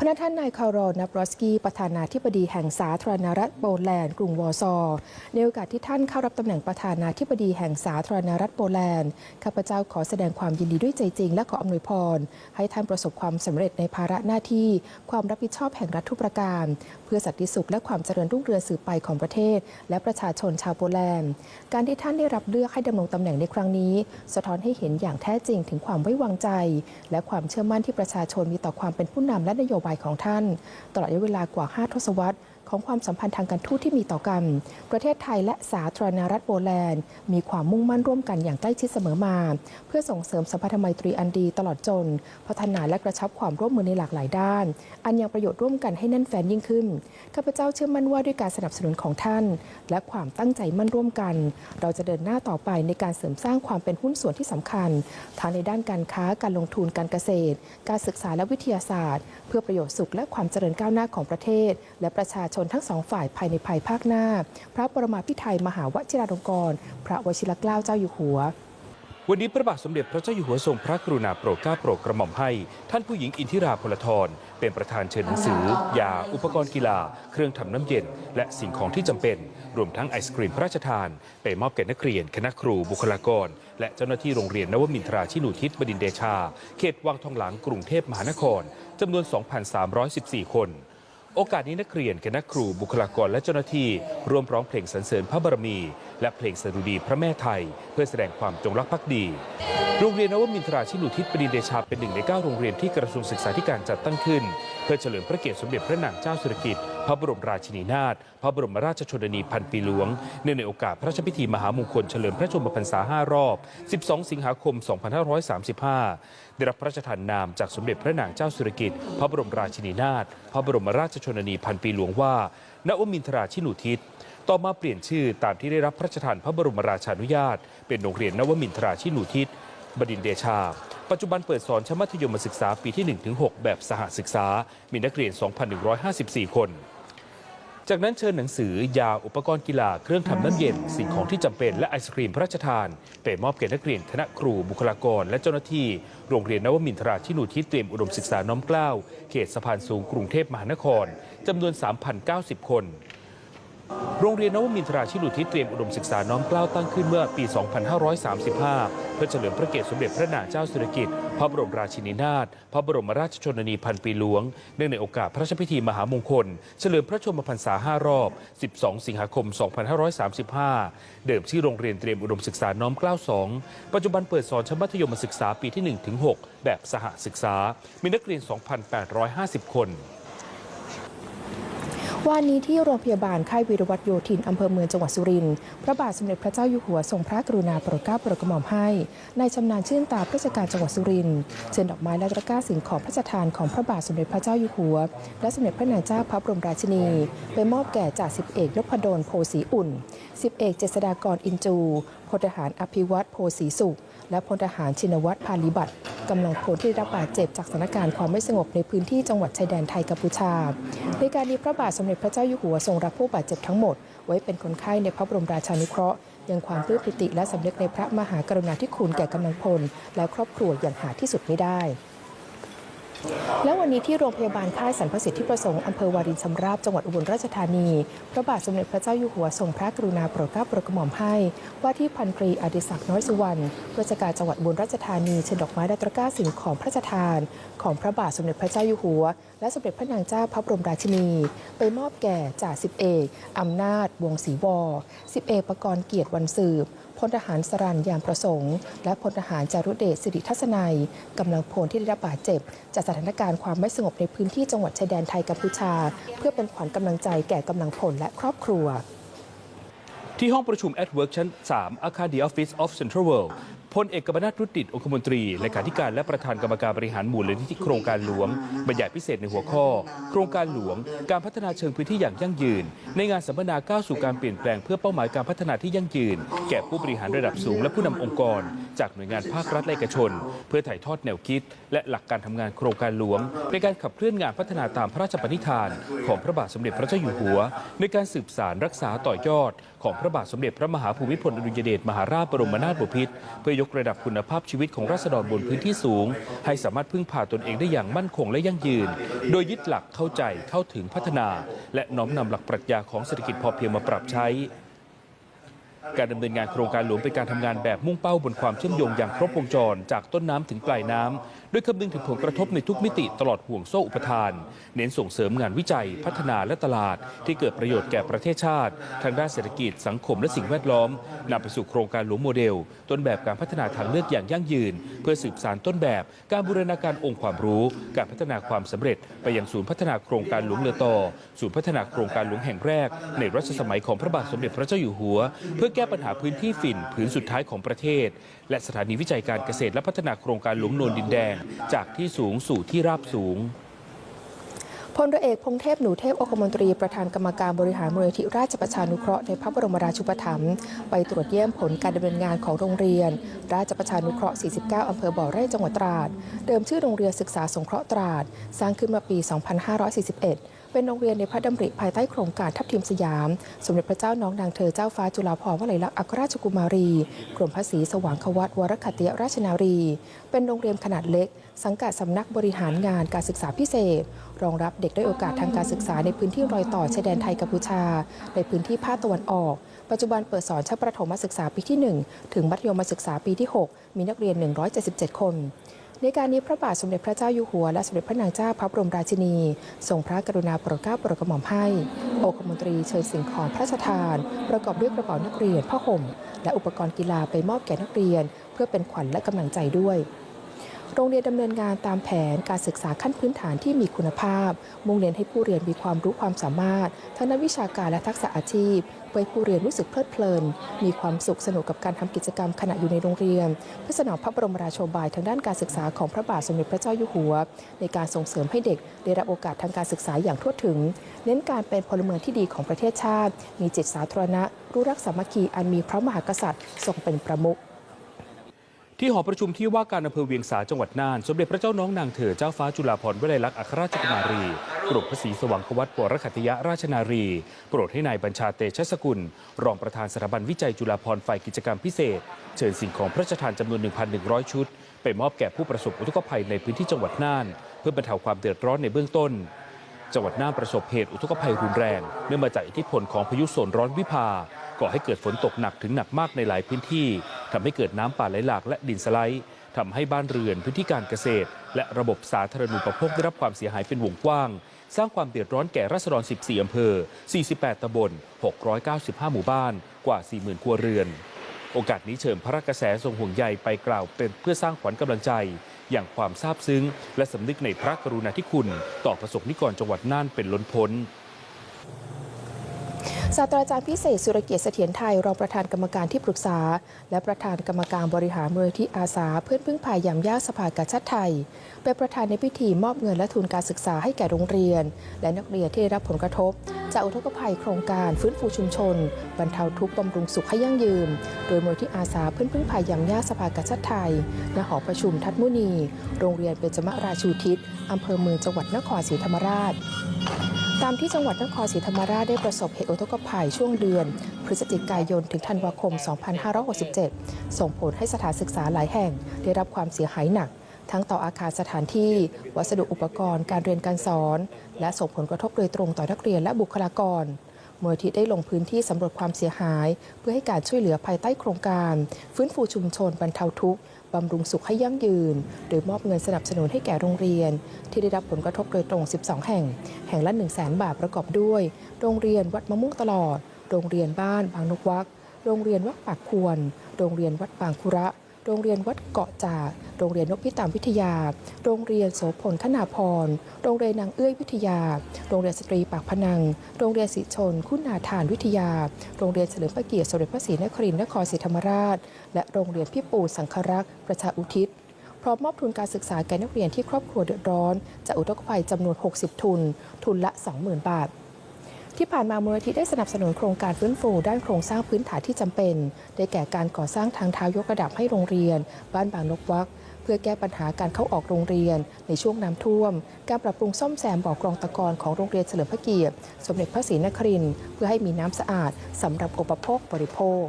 พระท่านนายคารอลนับรอสกี้ประธานาธิบดีแห่งสาธารณรัฐโปแลนด์กรุงวอร์ซอในโอกาสที่ท่านเข้ารับตำแหน่งประธานาธิบดีแห่งสาธารณรัฐโปแลนด์ข้าพเจ้าขอแสดงความยินดีด้วยใจจริง และขออำนวยพร ให้ท่านประสบความสำเร็จในภาระหน้าที่ ความรับผิดชอบแห่งรัฐทุกประการ เพื่อสันติสุขและความเจริญรุ่งเรืองสืบไปของประเทศ และประชาชนชาวโปแลนด์ การที่ท่านได้รับเลือกให้ดำรงตำแหน่งในครั้งนี้ สะท้อนให้เห็นอย่างแท้จริงถึงความไว้วางใจ และความเชื่อมั่นที่ประชาชนมีต่อความเป็นผู้นำและนโยบายของท่าน ตลอดระยะเวลากว่า 5 ทศวรรษ ของความสัมพันธ์ทางการทูตที่มีต่อกัน ประเทศไทยและสาธารณรัฐโปแลนด์ มีความมุ่งมั่นร่วมกันอย่างใกล้ชิดเสมอมา เพื่อส่งเสริมสัมพันธไมตรีอันดีตลอดจน พัฒนาและกระชับความร่วมมือในหลากหลายด้าน อันยังประโยชน์ร่วมกันให้แน่นแฟนยิ่งขึ้นข้าพเจ้าเชื่อมั่นว่าด้วยการสนับสนุนของท่าน และความตั้งใจมั่นร่วมกัน เราจะเดินหน้าต่อไปในการเสริมสร้างความเป็นหุ้นส่วนที่สำคัญทั้งในด้านการค้าการลงทุนการเกษตร การศึกษาและวิทยาศาสตร์ เพื่อประโยชน์สุขและความเจริญก้าวหน้าของประเทศ และประชาชนทั้งสองฝ่ายภายในภายภาคหน้า พระปรมาภิไธยมหาวชิราลงกรณ์พระวชิรเกล้าเจ้าอยู่หัววันนี้พระบาทสมเด็จพระเจ้าอยู่หัวทรงพระกรุณาโปรดเกล้าโปรดกระหม่อมให้ ท่านผู้หญิงอินทิราพลทรเป็นประธานเชิญหนังสือ ยา อุปกรณ์กีฬา เครื่องทำน้ำเย็น และสิ่งของที่จำเป็น รวมทั้งไอศกรีมพระราชทาน ไปมอบแก่นักเรียน คณะครูบุคลากร และเจ้าหน้าที่โรงเรียนนวมินทราชินูทิศบดินเดชา เขตวังทองหลังกรุงเทพมหานครจำนวน 2,314 คน โอกาสนี้นักเรียนคณะครูบุคลากรและเจ้าหน้าที่ร่วมร้องเพลงสรรเสริญพระบารมี และเพลงสดุดีพระแม่ไทย เพื่อแสดงความจงรักภักดี โรงเรียนนวมินทราชินุทิศปรินเดชาเป็นหนึ่งในเก้าโรงเรียนที่กระทรวงศึกษาธิการจัดตั้งขึ้น เพื่อเฉลิมพระเกียรติสมเด็จพระนางเจ้าสุริกิติ์ พระบรมราชินีนาถพระบรมราชชนนีพันปีหลวงเนื่องในโอกาสพระราชพิธีมหามงคลเฉลิมพระชนมพรรษา 5 รอบ 12 สิงหาคม 2535 ได้รับพระราชทานนามจากสมเด็จพระนางเจ้าสิริกิติ์พระบรมราชินีนาถพระบรมราชชนนีพันปีหลวงว่านวมินทราชินูทิศต่อมาเปลี่ยนชื่อตามที่ได้รับพระราชทานพระบรมราชานุญาต เป็นโรงเรียนนวมินทราชินูทิศบดินเดชา ปัจจุบันเปิดสอนชั้นมัธยมศึกษาปีที่ 1-6 แบบสหศึกษา มีนักเรียน 2,154 คน จากนั้นเชิญหนังสือยาอุปกรณ์กีฬาเครื่องทำน้ำเย็น สิ่งของที่จำเป็นและไอศครีมพระราชทานไปมอบแก่นักเรียนคณะครูบุคลากร และเจ้าหน้าที่ โรงเรียนนวมินทราชินูทิศเตรียมอุดมศึกษาน้อมเกล้าเขตสะพานสูงกรุงเทพมหานครจำนวน 3,090 คนโรงเรียนนวมินทราชินูทิศเตรียมอุดมศึกษาน้อมเกล้าตั้งขึ้นเมื่อปี 2535 เพื่อเฉลิมพระเกียรติสมเด็จพระนางเจ้าสิริกิติ์ พระบรมราชินีนาถพระบรมราชชนนีพันปีหลวง เนื่องในโอกาสพระราชพิธีมหามงคล เฉลิมพระชนมพรรษา 5 รอบ 12 สิงหาคม 2535 เดิมชื่อโรงเรียนเตรียมอุดมศึกษาน้อมเกล้า2ปัจจุบันเปิดสอนชั้นมัธยมศึกษาปีที่ 1-6 แบบสหศึกษา มีนักเรียน 2,850 คน วันนี้ที่โรงพยาบาลค่ายวีรวัตโยธินอำเภอเมืองจังหวัดสุรินทร์พระบาทสมเด็จพระเจ้าอยู่หัวทรงพระกรุณาโปรดเกล้าโปรดกระหม่อมให้ในายชำนาญชื่นตาราชการจังหวัดสุรินทร์เชิญดอกไม้และตะกร้าสิ่งของพระราชทานของพระบาทสมเด็จพระเจ้าอยู่หัว และสมเด็จพระนางเจ้าพระบรมราชินี ไปมอบแก่จ่าสิบเอกนพดลโพสีอุ่นสิบเอกเจษฎากรอินจู พลทหารอภิวัตโพสีสุข และพลทหารชินวัตรพาลิบัตกำลังพลที่ได้รับบาดเจ็บจากสถานการณ์ความไม่สงบในพื้นที่จังหวัดชายแดนไทยกัมพูชา ในการนี้พระบาทสมเด็จพระเจ้าอยู่หัวทรงรับผู้บาดเจ็บทั้งหมด ไว้เป็นคนไข้ในพระบรมราชานุเคราะห์ยังความปลื้มปิติและสำนึกในพระมหากรุณาธิคุณแก่กำลังพล และครอบครัวอย่างหาที่สุดไม่ได้ และวันนี้ที่โรงพยาบาลค่ายสรรพสิทธิประสงค์อำเภอวารินชำราบจังหวัดอุบลราชธานี พระบาทสมเด็จพระเจ้าอยู่หัวทรงพระกรุณาโปรดเกล้าโปรดกระหม่อมให้ ว่าที่พันตรีอดิศักดิ์น้อยสุวรรณราชการจังหวัดอุบลราชธานีเชิญดอกไม้และตะกร้าสิ่งของพระราชทาน ของพระบาทสมเด็จพระเจ้าอยู่หัวและสมเด็จพระนางเจ้าพระบรมราชินี ไปมอบแก่จ่าสิบเอกอำนาจ วงศรีวอสิบเอกประกรณ์เกียรติวันสืบพลทหารสรันยามประสงค์ และพลทหารจารุเดชสิริทัศนัยกำลังพลที่ได้รับบาดเจ็บ จากสถานการณ์ความไม่สงบในพื้นที่จังหวัดชายแดนไทยกัมพูชา เพื่อเป็นขวัญกำลังใจแก่กำลังพลและครอบครัวที่ห้องประชุม at work ชั้น 3 อาคาร The Office of Central World พลเอกกบนาถรุดดิตองคมนตรีเลขาธิการและประธานกรรมการบริหารมูลนิธิโครงการหลวงบรรยายพิเศษในหัวข้อ โครงการหลวง การพัฒนาเชิงพื้นที่อย่างยั่งยืน ในงานสัมมนาก้าวสู่การเปลี่ยนแปลงเพื่อเป้าหมายการพัฒนาที่ยั่งยืน แก่ผู้บริหารระดับสูงและผู้นำองค์กร จากหน่วยงานภาครัฐและเอกชน เพื่อถ่ายทอดแนวคิด และหลักการทำงานโครงการหลวง ในการขับเคลื่อนงานพัฒนาตามพระราชปณิธาน ของพระบาทสมเด็จพระเจ้าอยู่หัว ในการสืบสารรักษาต่อยอด ของพระบาทสมเด็จพระมหาภูมิพลอดุลยเดชมหาราชบรมนาถบพิตรเพื่อยอยกระดับคุณภาพชีวิตของราษฎรบนพื้นที่สูง ให้สามารถพึ่งพาตนเองได้อย่างมั่นคงและยั่งยืน โดยยึดหลักเข้าใจเข้าถึงพัฒนา และน้อมนำหลักปรัชญาของเศรษฐกิจพอเพียงมาปรับใช้ การดำเนินงานโครงการหลวงเป็นการทำงานแบบมุ่งเป้าบนความเชื่อมโยงอย่างครบวงจร จากต้นน้ำถึงปลายน้ำด้วยคำนึงถึงผลกระทบในทุกมิติตลอดห่วงโซ่อุปทาน เน้นส่งเสริมงานวิจัย พัฒนาและตลาด ที่เกิดประโยชน์แก่ประเทศชาติ ทางด้านเศรษฐกิจสังคมและสิ่งแวดล้อมนำไปสู่โครงการหลวงโมเดล ต้นแบบการพัฒนาทางเลือกอย่างยั่งยืน เพื่อสืบสานต้นแบบการบูรณาการองค์ความรู้ การพัฒนาความสำเร็จ ไปยังศูนย์พัฒนาโครงการหลวงเรือต่อศูนย์พัฒนาโครงการหลวงแห่งแรก ในรัชสมัยของพระบาทสมเด็จพระเจ้าอยู่หัว เพื่อก้ปัญหาพื้นที่ฝิ่นผืนสุดท้ายของประเทศ และสถานีวิจัยการเกษตรและพัฒนาโครงการหลวงโนนดินแดง จากที่สูงสู่ที่ราบสูงพลเรือเอกพงเทพหนูเทพองคมนตรีประธานกรรมการบริหารมูลนิธิราชประชานุเคราะห์ในพระบรมราชูปถัมภ์ไปตรวจเยี่ยมผลการดำเนินงานของโรงเรียน ราชประชานุเคราะห์ 49อำเภอบ่อไร่จังหวัดตราด เดิมชื่อโรงเรียนศึกษาสงเคราะห์ตราด สร้างขึ้นมาปี 2541 เป็นโรงเรียนในพระดำริภายใต้โครงการทัพทีมสยาม สมเด็จพระเจ้าน้องนางเธอเจ้าฟ้าจุฬาภรณ์วลัยลักษณ์อัครราชกุมารี กรมพระศรีสว่างควัตวรคัตติยราชนารี เป็นโรงเรียนขนาดเล็ก สังกัดสำนักบริหารงานการศึกษาพิเศษ รองรับเด็กได้อยโอกาสทางการศึกษาในพื้นที่รอยต่อชายแดนไทยกัมพูชา ในพื้นที่ภาคตะวันออก ปัจจุบันเปิดสอนชั้นประถมศึกษาปีที่ 1 ถึงมัธยมศึกษาปีที่ 6 มีนักเรียน 177 คน ในการนี้พระบาทสมเด็จพระเจ้าอยู่หัวและสมเด็จพระนางเจ้าพระบรมราชินีทรงพระกรุณาโปรดเกล้าโปรดกระหม่อมให้องคมนตรีเชิญสิ่งของพระราชทาน ประกอบด้วยกระเป๋านักเรียนผ้าห่ม และอุปกรณ์กีฬาไปมอบแก่นักเรียน เพื่อเป็นขวัญและกำลังใจด้วย โรงเรียนดำเนินงานตามแผนการศึกษาขั้นพื้นฐานที่มีคุณภาพ มุ่งเน้นให้ผู้เรียนมีความรู้ความสามารถทั้งด้านวิชาการและทักษะอาชีพเพื่อให้ผู้เรียนรู้สึกเพลิดเพลิน มีความสุขสนุกกับการทำกิจกรรมขณะอยู่ในโรงเรียน เพื่อสนองพระบรมราโชบายทางด้านการศึกษาของพระบาทสมเด็จพระเจ้าอยู่หัว ในการส่งเสริมให้เด็กได้รับโอกาสทางการศึกษาอย่างทั่วถึง เน้นการเป็นพลเมืองที่ดีของประเทศชาติ มีจิตสาธารณะ รู้รักสามัคคีอันมีพระมหากษัตริย์ทรงเป็นประมุข ที่หอประชุมที่ว่าการอำเภอเวียงสาจังหวัดน่าน สมเด็จพระเจ้าน้องนางเธอเจ้าฟ้าจุฬาภรณ์วลัยลักษณ์อัครราชกุมารี กรมพระศรีสว่างควัตวรคัตติยราชนารี โปรดให้นายบัญชาเตชะสกุล รองประธานสถาบันวิจัยจุฬาภรณ์ฝ่ายกิจกรรมพิเศษ เชิญสิ่งของพระราชทานจำนวน 1,100 ชุด ไปมอบแก่ผู้ประสบอุทกภัยในพื้นที่จังหวัดน่าน เพื่อบรรเทาความเดือดร้อนในเบื้องต้นจังหวัดน่านประสบเหตุอุทกภัยรุนแรง เนื่องมาจากอิทธิพลของพายุโซนร้อนวิภาก่อให้เกิดฝนตกหนักถึงหนักมากในหลายพื้นที่ ทำให้เกิดน้ำป่าไหลหลากและดินสไลด์ทำให้บ้านเรือนพื้นที่การเกษตร และระบบสาธารณูปโภคได้รับความเสียหายเป็นวงกว้าง สร้างความเดือดร้อนแก่ราษฎร 14 อำเภอ 48 ตำบล 695 หมู่บ้าน กว่า 40,000 ครัวเรือน โอกาสนี้เชิญพระกระแสทรงห่วงใยไปกล่าวเป็นเพื่อสร้างขวัญกำลังใจ อย่างความซาบซึ้ง และสำนึกในพระกรุณาธิคุณ ต่อประสบนิกรจังหวัดน่านเป็นล้นพ้น ศาสตราจารย์พิเศษสุรเกียรติเสถียรไทยรองประธานกรรมการที่ปรึกษา และประธานกรรมการบริหารมูลนิธิอาสา เพื่อนพึ่งพายามยากสภากาชาติไทย เป็นประธานในพิธีมอบเงินและทุนการศึกษาให้แก่โรงเรียน และนักเรียนที่ได้รับผลกระทบ จากอุทกภัยโครงการฟื้นฟูชุมชน บรรเทาทุกข์บำรุงสุขให้ยั่งยืน โดยมูลนิธิอาสาเพื่อนพึ่งพายามยากสภากาชาติไทยณหอประชุมทัดมุนี โรงเรียนเบญจมราชูทิศอำเภอเมืองจังหวัดนครศรีธรรมราช ตามที่จังหวัดนครศรีธรรมราชได้ประสบเหตุอุทกภัยช่วงเดือน พฤศจิกายนถึงธันวาคม 2567 ส่งผลให้สถานศึกษาหลายแห่ง ได้รับความเสียหายหนัก ทั้งต่ออาคารสถานที่ วัสดุอุปกรณ์ การเรียนการสอน และส่งผลกระทบโดยตรงต่อนักเรียนและบุคลากรมูลนิธิได้ลงพื้นที่สำรวจความเสียหาย เพื่อให้การช่วยเหลือภายใต้โครงการ ฟื้นฟูชุมชนบรรเทาทุกข์ บำรุงสุขให้ยั่งยืน โดยมอบเงินสนับสนุนให้แก่โรงเรียน ที่ได้รับผลกระทบโดยตรง 12 แห่ง แห่งละ 1 0 0 0 0แบาทประกอบด้วย โรงเรียนวัดมะม่วงตลอด โรงเรียนบ้านบางนกวัก โรงเรียนวัดปากควร โรงเรียนวัดบางคุระ โรงเรียนวัดเกาะจาก โรงเรียนนกพิตามวิทยา โรงเรียนโสพลขนาพร โรงเรียนนางเอื้อยวิทยา โรงเรียนสตรีปากพนัง โรงเรียนศิชน คุณาทานวิทยา โรงเรียนเฉลิมพระเกียรติสมเด็จพระศรีนครินทร์นครศรีธรรมราช และโรงเรียนพิปูสังครักษ์ประชาอุทิศพร้อมมอบทุนการศึกษาแก่นักเรียนที่ครอบครัวเดือดร้อนจากอุทกภัยจำนวน 60 ทุน ทุนละ 20,000 บาท ที่ผ่านมามูลนิธิได้สนับสนุนโครงการฟื้นฟูด้านโครงสร้างพื้นฐานที่จำเป็น ได้แก่การก่อสร้างทางเท้ายกระดับให้โรงเรียน บ้านบางนกวักเพื่อแก้ปัญหาการเข้าออกโรงเรียน ในช่วงน้ำท่วม การปรับปรุงซ่อมแซมบ่อกรองตะกอนของโรงเรียนเฉลิมพระเกียรติ สมเด็จพระศรีนครินทร์เพื่อให้มีน้ำสะอาดสำหรับอุปโภคบริโภค